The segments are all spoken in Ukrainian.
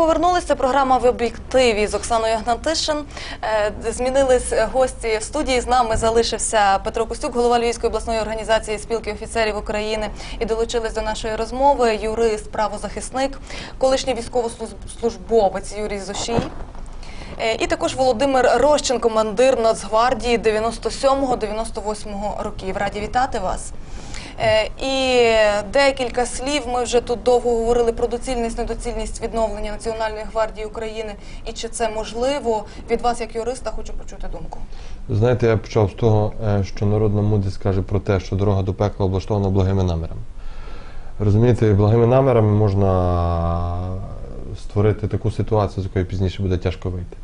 повернулися. Програма в об'єктиві з Оксаною Гнатишин. Е, Змінились гості в студії. З нами залишився Петро Костюк, голова Львівської обласної організації спілки офіцерів України. І долучились до нашої розмови юрист, правозахисник, колишній військовослужбовець Юрій Зошій. Е, І також Володимир Рощин, командир Нацгвардії 97-98 років. Раді вітати вас. Е, І декілька слів. Ми вже тут довго говорили про доцільність, недоцільність відновлення Національної гвардії України і чи це можливо. Від вас, як юриста, хочу почути думку. Знаєте, я почав з того, е, що народна мудрість каже про те, що дорога до пекла облаштована благими намірами. Розумієте, благими намірами можна створити таку ситуацію, з якої пізніше буде тяжко вийти.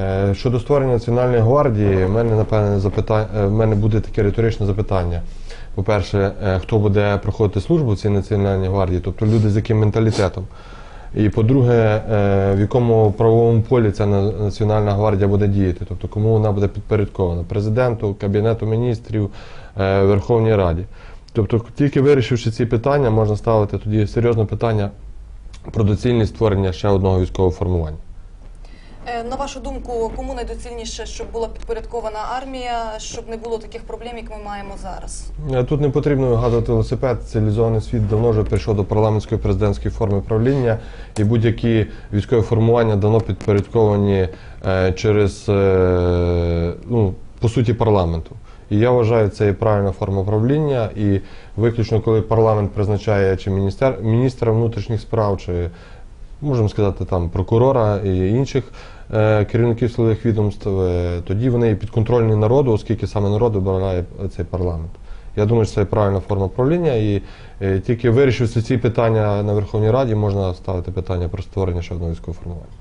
Е, Щодо створення Національної гвардії, в мене, напевне, запитання, в мене буде таке риторичне запитання. По-перше, е, хто буде проходити службу в цій Національній гвардії, тобто люди з яким менталітетом. І по-друге, е, в якому правовому полі ця Національна гвардія буде діяти, тобто кому вона буде підпорядкована президенту, Кабінету міністрів, е, Верховній Раді. Тобто, тільки вирішивши ці питання, можна ставити тоді серйозне питання про доцільність створення ще одного військового формування. Е, На вашу думку, кому найдоцільніше, щоб була підпорядкована армія, щоб не було таких проблем, як ми маємо зараз? Е, Тут не потрібно вигадувати велосипед. Цивілізований світ давно вже прийшов до парламентської президентської форми правління, і будь-які військові формування давно підпорядковані е, через ну, по суті парламенту. І я вважаю, це є правильна форма правління. І виключно коли парламент призначає чи міністер, міністра внутрішніх справ, чи можемо сказати там прокурора і інших керівників силових відомств, е, тоді вони підконтрольні народу, оскільки саме народ обирає цей парламент. Я думаю, що це правильна форма правління, і е, тільки вирішивши ці питання на Верховній Раді, можна ставити питання про створення ще одного військового формування.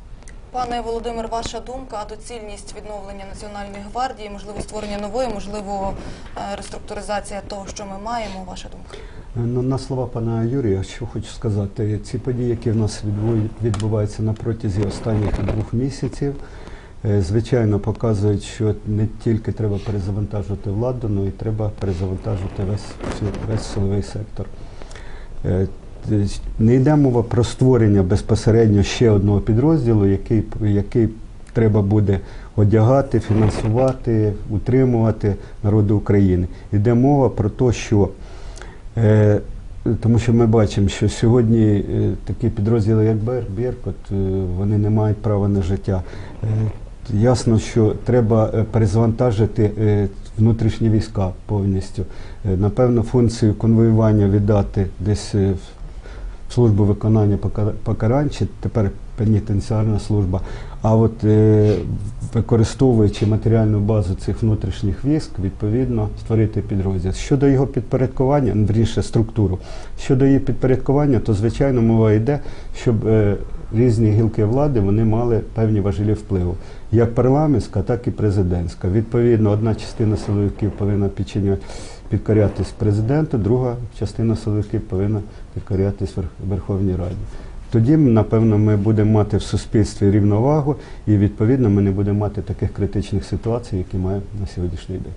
Пане Володимир, ваша думка, доцільність відновлення Національної гвардії, можливо, створення нової, можливо, е, реструктуризація того, що ми маємо. Ваша думка? Ну, на слова пана Юрія, що хочу сказати, ці події, які в нас відбу- відбуваються на протязі останніх двох місяців, е, звичайно, показують, що не тільки треба перезавантажувати владу, але й треба перезавантажувати весь, весь силовий сектор. Е, т- Не йде мова про створення безпосередньо ще одного підрозділу, який, який треба буде одягати, фінансувати, утримувати народу України. Йде мова про те, що Е, Тому що ми бачимо, що сьогодні е, такі підрозділи, як Бер, Біркот, е, вони не мають права на життя. Е, Ясно, що треба перезавантажити внутрішні війська повністю. Напевно, функцію конвоювання віддати десь службу виконання пока- покарань, чи тепер пенітенціарна служба. А от е, використовуючи матеріальну базу цих внутрішніх військ, відповідно створити підрозділ. Щодо його підпорядкування, ну, вірніше структуру, щодо її підпорядкування, то звичайно мова йде, щоб е, різні гілки влади вони мали певні важелі впливу, як парламентська, так і президентська. Відповідно, одна частина силовиків повинна підчинювати. Підкорятись президенту, друга частина силовиків повинна підкорятись Верх- Верховній Раді. Тоді, напевно, ми будемо мати в суспільстві рівновагу і відповідно ми не будемо мати таких критичних ситуацій, які маємо на сьогоднішній день.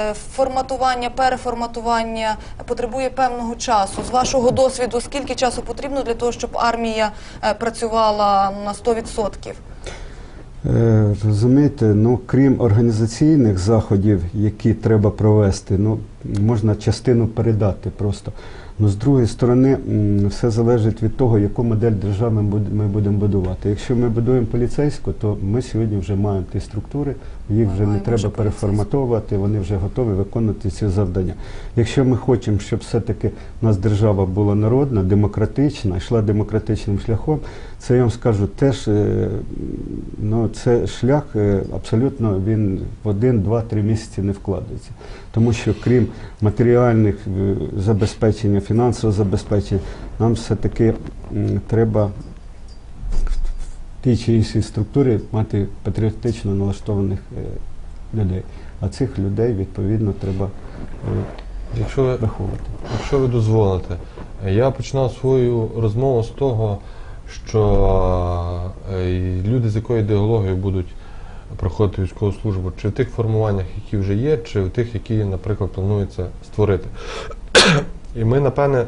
Е, Форматування, переформатування потребує певного часу. З вашого досвіду, скільки часу потрібно для того, щоб армія е, працювала на 100%? Е, Розумієте, ну крім організаційних заходів, які треба провести, ну можна частину передати просто. Ну, з другої сторони, все залежить від того, яку модель держави ми будемо будувати. Якщо ми будуємо поліцейську, то ми сьогодні вже маємо ті структури, їх вже не треба переформатовувати, вони вже готові виконувати ці завдання. Якщо ми хочемо, щоб все-таки у нас держава була народна, демократична, йшла демократичним шляхом, це я вам скажу теж е, ну, це шлях е, абсолютно він в один, два, три місяці не вкладається. Тому що крім матеріальних е, забезпечення, фінансового забезпечення, нам все-таки треба в тій чи іншій структурі мати патріотично налаштованих е, людей. А цих людей відповідно треба е, Якщо ви виховувати. Якщо ви дозволите, я починав свою розмову з того, що е, люди з якою ідеологією будуть проходити військову службу, чи в тих формуваннях, які вже є, чи в тих, які, наприклад, планується створити. І ми, напевне,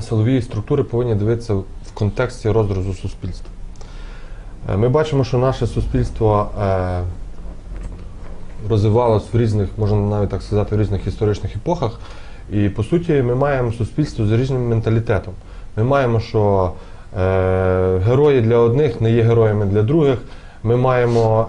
силові структури повинні дивитися в контексті розрізу суспільства. Е, Ми бачимо, що наше суспільство е, розвивалось в різних, можна навіть так сказати, в різних історичних епохах. І по суті, ми маємо суспільство з різним менталітетом. Ми маємо, що е, герої для одних не є героями для других. Ми маємо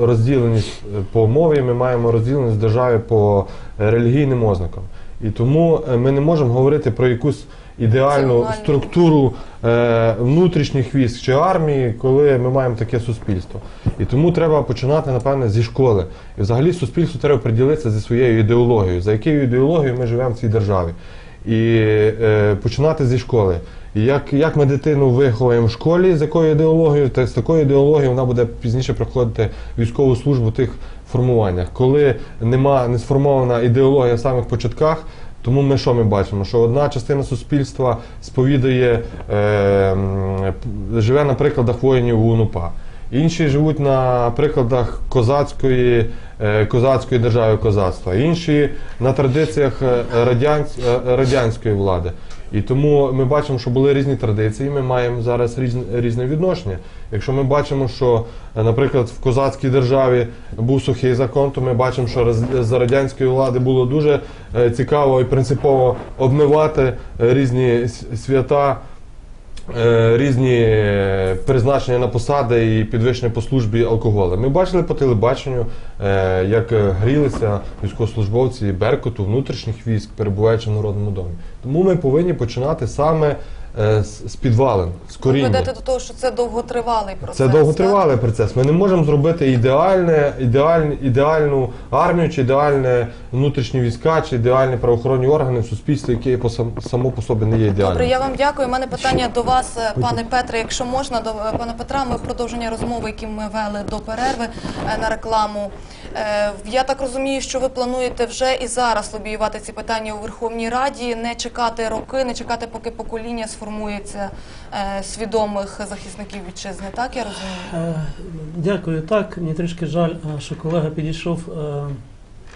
розділеність по мові, ми маємо розділеність державі по релігійним ознакам. І тому е, ми не можемо говорити про якусь ідеальну структуру е, внутрішніх військ чи армії, коли ми маємо таке суспільство. І тому треба починати, напевне, зі школи. І взагалі суспільству треба приділитися зі своєю ідеологією, за якою ідеологією ми живемо в цій державі. І е, починати зі школи. І як, як ми дитину виховуємо в школі, з якою ідеологією, так з такою ідеологією вона буде пізніше проходити військову службу тих формуваннях. Коли нема не сформована ідеологія в самих початках, тому ми що ми бачимо? Що одна частина суспільства сповідує, е, живе на прикладах воїнів УНУПА. Інші живуть на прикладах козацької, е, козацької держави козацтва, інші на традиціях е, радянсь- е, радянської влади. І тому ми бачимо, що були різні традиції, ми маємо зараз різне, різне відношення. Якщо ми бачимо, що, наприклад, в козацькій державі був сухий закон, то ми бачимо, що за радянської влади було дуже цікаво і принципово обмивати різні свята, різні е, призначення на посади і підвищення по службі алкоголю. Ми бачили по телебаченню, е, як е, грілися військовослужбовці Беркуту, внутрішніх військ, перебуваючи в Народному домі. Тому ми повинні починати саме е, з з підвалин, з Ви ведете до того, що це довготривалий процес. Це довготривалий процес. Ми не можемо зробити ідеальне, ідеальне, ідеальну армію, чи ідеальне внутрішні війська, чи ідеальні правоохоронні органи в суспільстві, яке по сам, само по собі не є ідеальним. Добре, я вам дякую. У мене питання до вас, е, пане Петре. Якщо можна, до е, пана Петра, ми в продовження розмови, які ми вели до перерви е, на рекламу. Е, Я так розумію, що ви плануєте вже і зараз лобіювати ці питання у Верховній Раді, не чекати роки, не чекати, поки покоління сформується е, свідомих захисників вітчизни. Так я розумію? Е, Дякую. Так, мені трішки жаль, е, що колега підійшов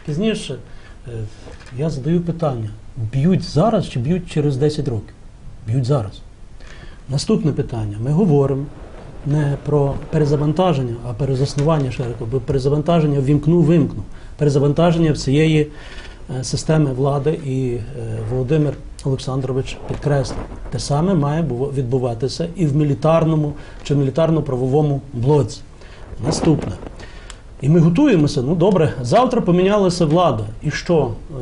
пізніше. Я задаю питання: б'ють зараз чи б'ють через 10 років? Б'ють зараз. Наступне питання. Ми говоримо не про перезавантаження, а перезаснування широко, бо перезавантаження вімкну-вимкну. Перезавантаження всієї системи влади і Володимир Олександрович підкреслив. Те саме має відбуватися і в мілітарному чи мілітарно-правовому блоці. Наступне. І ми готуємося. Ну добре, завтра помінялася влада. І що? Е,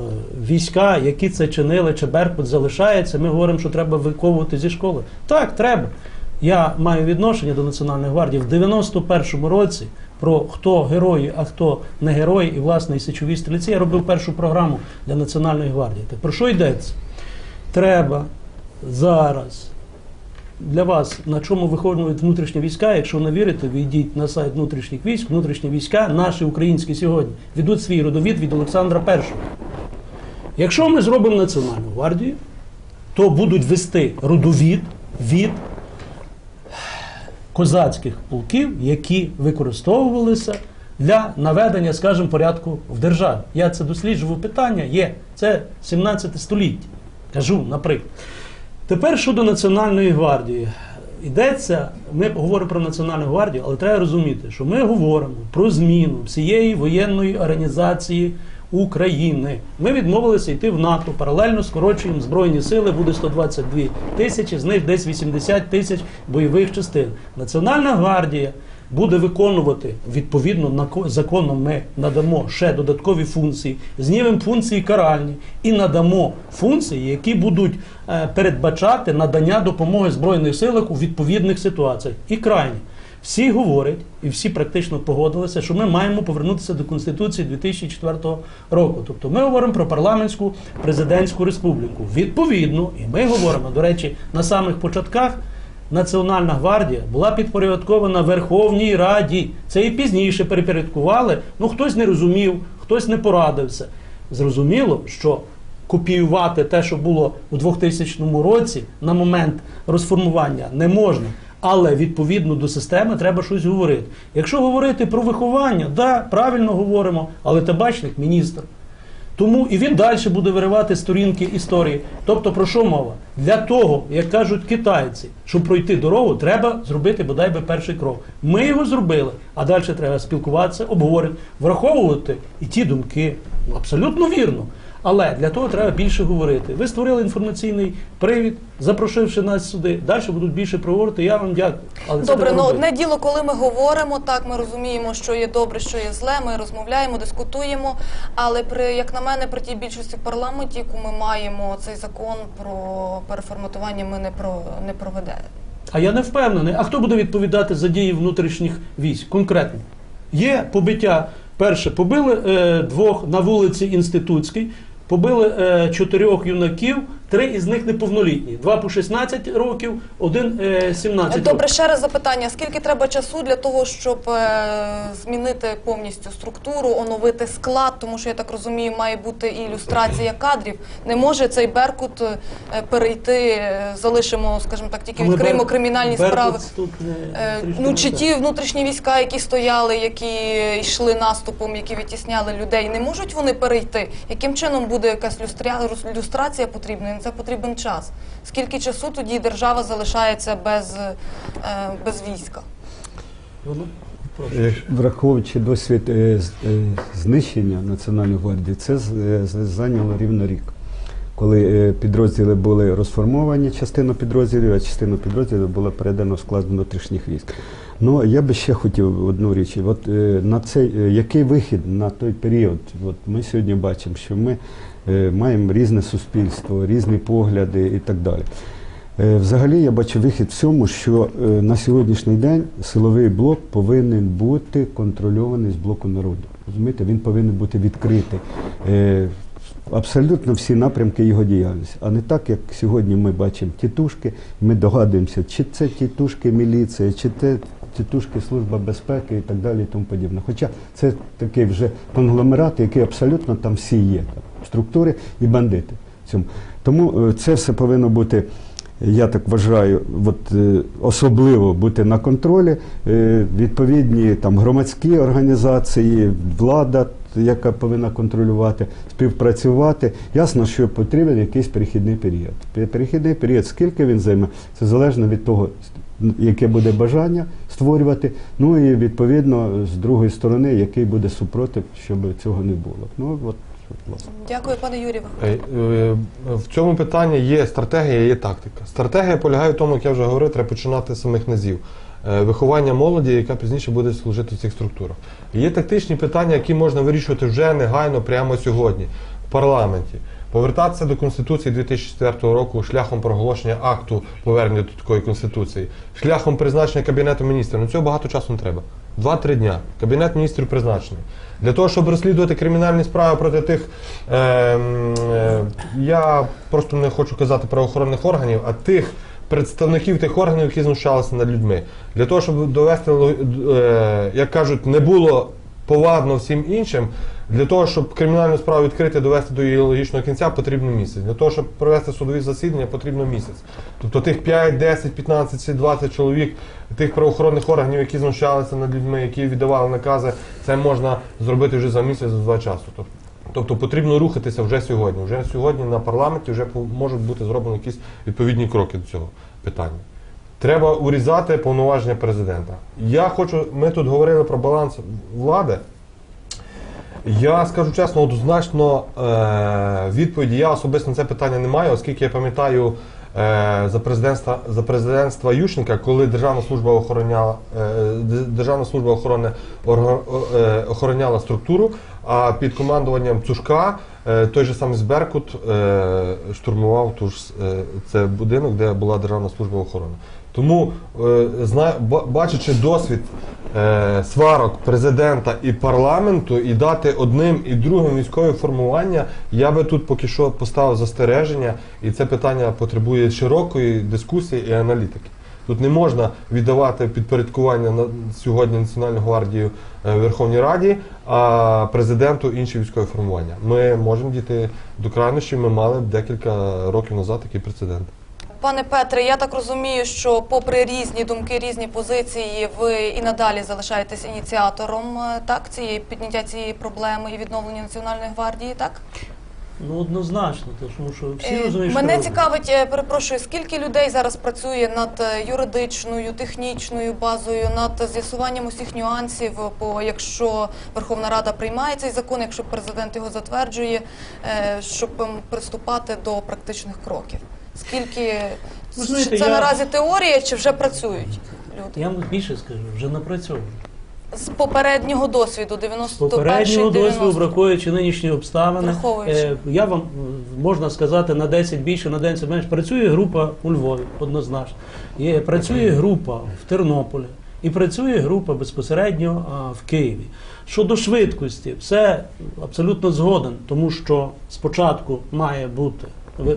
Війська, які це чинили, чи Беркут залишається, ми говоримо, що треба виковувати зі школи. Так, треба. Я маю відношення до Національної гвардії в 91-му році про хто герої, а хто не герої, і власне і січові стрільці. Я робив першу програму для Національної гвардії. Так про що йдеться? Треба зараз для вас, на чому виходять внутрішні війська, якщо не вірите, ви йдіть на сайт внутрішніх військ, внутрішні війська, наші українські сьогодні, ведуть свій родовід від Олександра І. Якщо ми зробимо Національну гвардію, то будуть вести родовід від козацьких полків, які використовувалися для наведення, скажімо, порядку в державі. Я це досліджував питання, є. Це 17 століття. Кажу, наприклад. Тепер щодо Національної гвардії. Йдеться, ми говоримо про Національну гвардію, але треба розуміти, що ми говоримо про зміну всієї воєнної організації України. Ми відмовилися йти в НАТО, паралельно скорочуємо збройні сили, буде 122 тисячі, з них десь 80 тисяч бойових частин. Національна гвардія буде виконувати відповідно законом. Ми надамо ще додаткові функції, знімемо функції каральні і надамо функції, які будуть е, передбачати надання допомоги збройних силах у відповідних ситуаціях. І крайні. Всі говорять, і всі практично погодилися, що ми маємо повернутися до Конституції 2004 року. Тобто ми говоримо про парламентську президентську республіку. Відповідно, і ми говоримо, до речі, на самих початках Національна гвардія була підпорядкована Верховній Раді. Це і пізніше перепорядкували. Ну хтось не розумів, хтось не порадився. Зрозуміло, що копіювати те, що було у 2000 році, на момент розформування не можна. Але відповідно до системи треба щось говорити. Якщо говорити про виховання, да, правильно говоримо, але табачник міністр. Тому і він далі буде виривати сторінки історії. Тобто, про що мова? Для того, як кажуть китайці, щоб пройти дорогу, треба зробити бодай би перший крок. Ми його зробили, а далі треба спілкуватися, обговорити, враховувати і ті думки. Абсолютно вірно. Але для того треба більше говорити. Ви створили інформаційний привід, запрошивши нас сюди. Далі будуть більше проговорити. Я вам дякую. Але Добре, ну одне діло, коли ми говоримо, так ми розуміємо, що є добре, що є зле. Ми розмовляємо, дискутуємо. Але при як на мене, при тій більшості в парламенті, яку ми маємо, цей закон про переформатування ми не про не проведе. А я не впевнений. А хто буде відповідати за дії внутрішніх військ? Конкретно. Є побиття. Перше, побили е, двох на вулиці Інститутській, побили е, чотирьох юнаків, три із них неповнолітні. Два по 16 років, один е, 17 Добре, ще раз запитання: скільки треба часу для того, щоб е, змінити повністю структуру, оновити склад? Тому що я так розумію, має бути і ілюстрація кадрів. Не може цей Беркут е, перейти. Залишимо, скажімо так, тільки А ми відкриємо Бер- кримінальні Беркут справи. Тут не, Ну чи ті внутрішні війська, які стояли, які йшли наступом, які відтісняли людей, не можуть вони перейти? Яким чином буде якась люстря... люстрація потрібна? На це потрібен час. Скільки часу тоді держава залишається без, е, без війська? Ну, Враховуючи досвід е, з- е, знищення Національної гвардії, це з- е, з- зайняло рівно рік. Коли е, підрозділи були розформовані, частина підрозділів, а частина підрозділів була передана в склад внутрішніх військ. Ну я би ще хотів одну річ. От е, на цей е, який вихід на той період? От ми сьогодні бачимо, що ми е, маємо різне суспільство, різні погляди і так далі. Е, Взагалі я бачу вихід в цьому, що е, на сьогоднішній день силовий блок повинен бути контрольований з блоку народу. Розумієте, він повинен бути відкритий. Е, Абсолютно всі напрямки його діяльності. А не так, як сьогодні ми бачимо тітушки, ми догадуємося, чи це тітушки міліції, чи це тітушки Служба безпеки і так далі і тому подібне. Хоча це такий вже конгломерат, який абсолютно там всі є, структури і бандити. Тому е, це все повинно бути, я так вважаю, от, е, особливо бути на контролі. Е, Відповідні там, громадські організації, влада, яка повинна контролювати, співпрацювати. Ясно, що потрібен якийсь перехідний період. Перехідний період, скільки він займе, це залежно від того, яке буде бажання створювати. Ну і відповідно з другої сторони, який буде супротив, щоб цього не було. Ну от. Дякую, пане Юрію. Е, е, В цьому питанні є стратегія, є тактика. Стратегія полягає в тому, як я вже говорив, треба починати з самих низів. Е, Виховання молоді, яка пізніше буде служити в цих структурах. Є тактичні питання, які можна вирішувати вже негайно, прямо сьогодні, в парламенті. Повертатися до Конституції 2004 року шляхом проголошення акту повернення до такої конституції, шляхом призначення Кабінету міністрів. Ну цього багато часу не треба. Два-три дня. Кабінет міністрів призначений. Для того, щоб розслідувати кримінальні справи проти тих, е, е, я просто не хочу казати правоохоронних органів, а тих представників тих органів, які знущалися над людьми. Для того, щоб довести, е, як кажуть, не було повадно всім іншим. Для того, щоб кримінальну справу відкрити, довести до її логічного кінця, потрібно місяць. Для того, щоб провести судові засідання, потрібно місяць. Тобто тих 5, 10, 15, чи 20 чоловік, тих правоохоронних органів, які знущалися над людьми, які віддавали накази, це можна зробити вже за місяць, за два часу. Тобто, потрібно рухатися вже сьогодні. Вже сьогодні на парламенті вже можуть бути зроблені якісь відповідні кроки до цього питання. Треба урізати повноваження президента. Я хочу, ми тут говорили про баланс влади. Я скажу чесно, однозначно е, відповіді я особисто на це питання не маю, оскільки я пам'ятаю е, за президентства за президентства Ющенка, коли Державна служба охороняла е, Державна служба охорони орга- о- е, охороняла структуру, а під командуванням Цушка е, той же самий Зберкут е, штурмував ту ж е, це будинок, де була Державна служба охорони. Тому, е, бачачи досвід е, сварок президента і парламенту, і дати одним і другим військові формування, я би тут поки що поставив застереження, і це питання потребує широкої дискусії і аналітики. Тут не можна віддавати підпорядкування на сьогодні Національну гвардію е, Верховній Раді, а президенту інші військові формування. Ми можемо дійти до крайнощів. Ми мали декілька років назад такий прецедент. Пане Петре, я так розумію, що попри різні думки, різні позиції, ви і надалі залишаєтесь ініціатором е, так цієї підняття цієї проблеми і відновлення національної гвардії, так? Ну однозначно, тому що всі Е, розуміють, Мене що цікавить, е, перепрошую, скільки людей зараз працює над юридичною, технічною базою, над з'ясуванням усіх нюансів, бо якщо Верховна Рада приймає цей закон, якщо президент його затверджує, щоб ем, приступати до практичних кроків. Скільки Ви знаєте, чи це я- наразі теорія, чи вже працюють люди? я вам більше скажу, вже напрацьовую. З попереднього досвіду, З 91 попереднього досвіду, 90 враховуючи нинішні обставини, Враховуючи. е, я вам м, можна сказати на 10 більше, на 10 менше. Працює група у Львові, однозначно. Є, працює група в Тернополі і працює група безпосередньо а, в Києві. Щодо швидкості, все абсолютно згоден, тому що спочатку має бути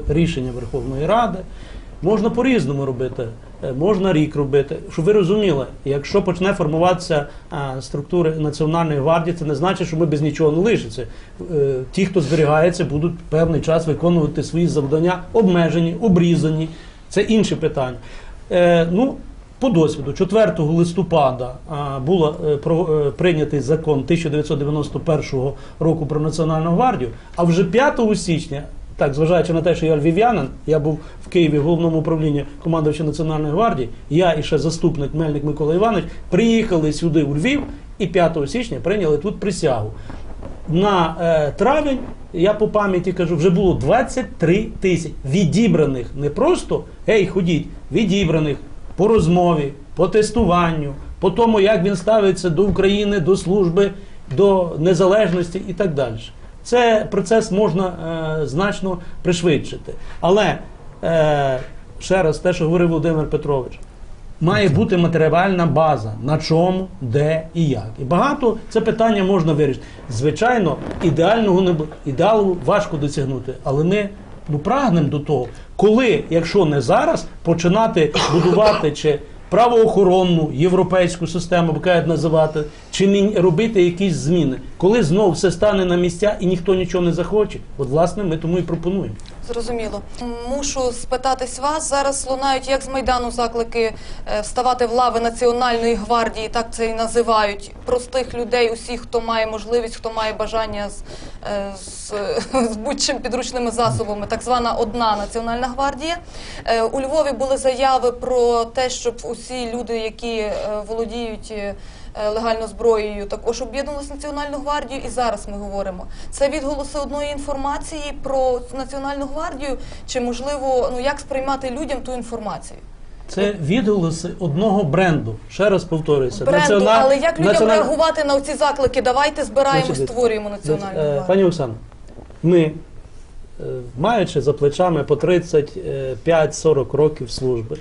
рішення Верховної Ради. Можна по-різному робити. Е, Можна рік робити, щоб ви розуміли, якщо почне формуватися структури Національної гвардії, це не значить, що ми без нічого не лишиться. Е, Ті, хто зберігається, будуть певний час виконувати свої завдання, обмежені, обрізані. Це інше питання. Е, ну, по досвіду, 4 листопада е, е, прийнятий закон 1991 року про Національну гвардію, а вже 5 січня, так, зважаючи на те, що я львів'янин, я був в Києві в головному управлінні командувача Національної гвардії, я і ще заступник Мельник Микола Іванович приїхали сюди у Львів і 5 січня прийняли тут присягу. На е, травень, я по пам'яті кажу, вже було 23 тисячі відібраних, не просто гей, ходіть, відібраних по розмові, по тестуванню, по тому, як він ставиться до України, до служби, до незалежності і так далі. Це процес можна е, значно пришвидшити. Але е, ще раз, те, що говорив Володимир Петрович, має бути матеріальна база, на чому, де і як. І багато це питання можна вирішити. Звичайно, ідеального не ідеалу важко досягнути, але ми ну, прагнемо до того, коли, якщо не зараз, починати будувати чи правоохоронну європейську систему, кажуть називати, чи не робити якісь зміни, коли знову все стане на місця і ніхто нічого не захоче, от власне ми тому і пропонуємо. Зрозуміло. Мушу спитатись вас. Зараз лунають як з майдану заклики е, вставати в лави Національної гвардії, так це і називають простих людей, усіх, хто має можливість, хто має бажання з, е, з, з будь-чим підручними засобами, так звана одна Національна гвардія. Е, У Львові були заяви про те, щоб усі люди, які володіють. Е, е, легально зброєю також об'єднувалися в Національну гвардію, і зараз ми говоримо. Це відголоси одної інформації про Національну гвардію, чи можливо, ну як сприймати людям ту інформацію? Це відголоси одного бренду. Ще раз повторююся. Бренду, Національ- але як людям національ- реагувати на ці заклики? Давайте збираємо, Значить, створюємо національну Е, гвардію. Пані Оксано, ми, е, маючи за плечами по 35-40 років служби,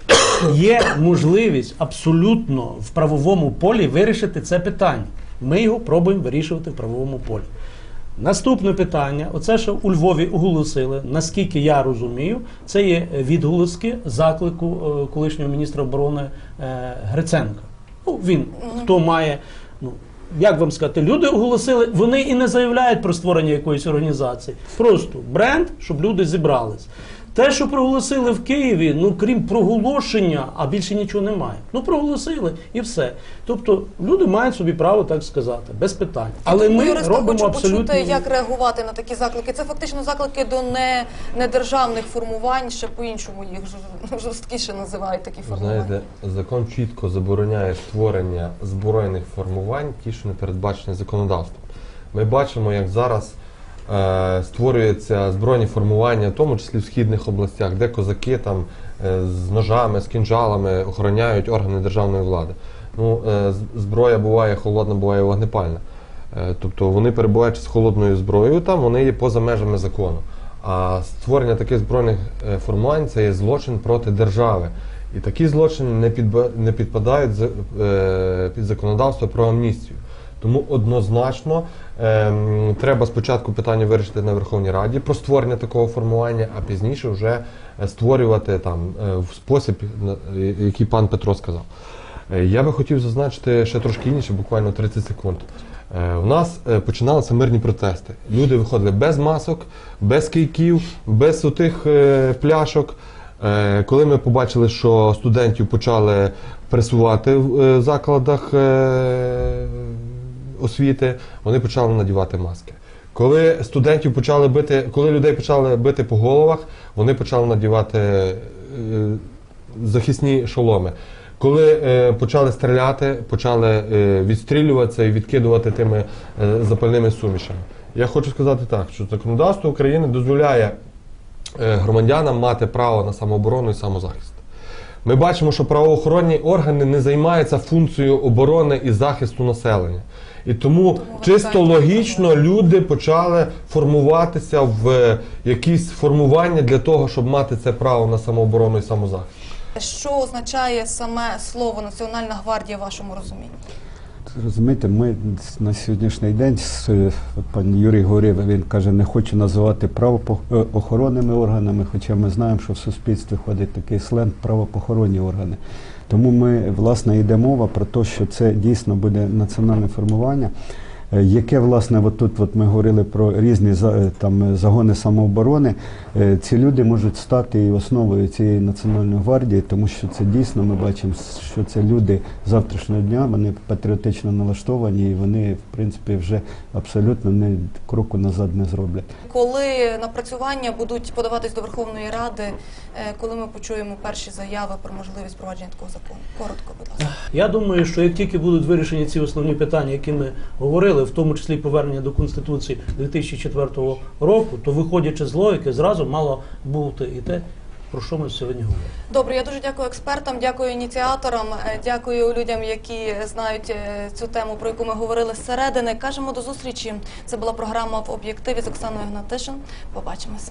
є можливість абсолютно в правовому полі вирішити це питання. Ми його пробуємо вирішувати в правовому полі. Наступне питання, оце, що у Львові оголосили, наскільки я розумію, це є відголоски заклику е, колишнього міністра оборони е, Гриценка. Ну, він хто має, як вам сказати, люди оголосили, вони і не заявляють про створення якоїсь організації. Просто бренд, щоб люди зібрались. Те, що проголосили в Києві, ну крім проголошення, а більше нічого немає. Ну проголосили і все. Тобто люди мають собі право так сказати, без питань. Але ми юриста робимо хочу абсолютно почути, як реагувати на такі заклики. Це фактично заклики до не, недержавних формувань, ще по-іншому їх жор- жорсткіше називають такі формування. знаєте, закон чітко забороняє створення збройних формувань, ті, що не передбачені законодавством. Ми бачимо, як зараз створюються збройні формування, в тому числі в східних областях, де козаки там е, з ножами, з кінжалами охороняють органи державної влади. Ну, е, зброя буває холодна, буває вогнепальна. Е, Тобто вони перебуваючи з холодною зброєю, там вони є поза межами закону. А створення таких збройних е, формувань це є злочин проти держави. І такі злочини не, підпадають е, під законодавство про амністію. Тому однозначно ем, треба спочатку питання вирішити на Верховній Раді про створення такого формування, а пізніше вже е, створювати там е, в спосіб, на- який пан Петро сказав. Е, Я би хотів зазначити ще трошки інше, буквально 30 секунд. Е, У нас е, починалися мирні протести. Люди виходили без масок, без кийків, без отих е, пляшок. Е, Коли ми побачили, що студентів почали пресувати в е, закладах е, освіти, вони почали надівати маски. Коли студентів почали бити, коли людей почали бити по головах, вони почали надівати е, захисні шоломи. Коли е, почали стріляти, почали е, відстрілюватися і відкидувати тими е, запальними сумішами. Я хочу сказати так, що законодавство України дозволяє е, громадянам мати право на самооборону і самозахист. Ми бачимо, що правоохоронні органи не займаються функцією оборони і захисту населення. І тому чисто логічно люди почали формуватися в якісь формування для того, щоб мати це право на самооборону і самозахист. Що означає саме слово Національна гвардія в вашому розумінні? Розумієте, ми на сьогоднішній день, е, пан Юрій говорив, він каже, не хочу називати правоохоронними органами, хоча ми знаємо, що в суспільстві ходить такий сленг правопохоронні органи. Тому ми, власне, йде мова про те, що це дійсно буде національне формування, яке, власне, от тут от ми говорили про різні за- е, там, е, загони самооборони. Е, Ці люди можуть стати і основою цієї національної гвардії, тому що це дійсно ми бачимо, що це люди завтрашнього дня, вони патріотично налаштовані і вони, в принципі, вже абсолютно не кроку назад не зроблять. Коли напрацювання будуть подаватись до Верховної Ради, е, коли ми почуємо перші заяви про можливість провадження такого закону? Коротко, будь ласка. Я думаю, що як тільки будуть вирішені ці основні питання, які ми говорили, в тому числі повернення до Конституції 2004 року, то виходячи з логіки, зразу мало бути і те, про що ми сьогодні говоримо. Добре, я дуже дякую експертам, дякую ініціаторам, е, дякую людям, які знають е, цю тему, про яку ми говорили зсередини. Кажемо до зустрічі. Це була програма в об'єктиві з Оксаною Гнатишин. Побачимось.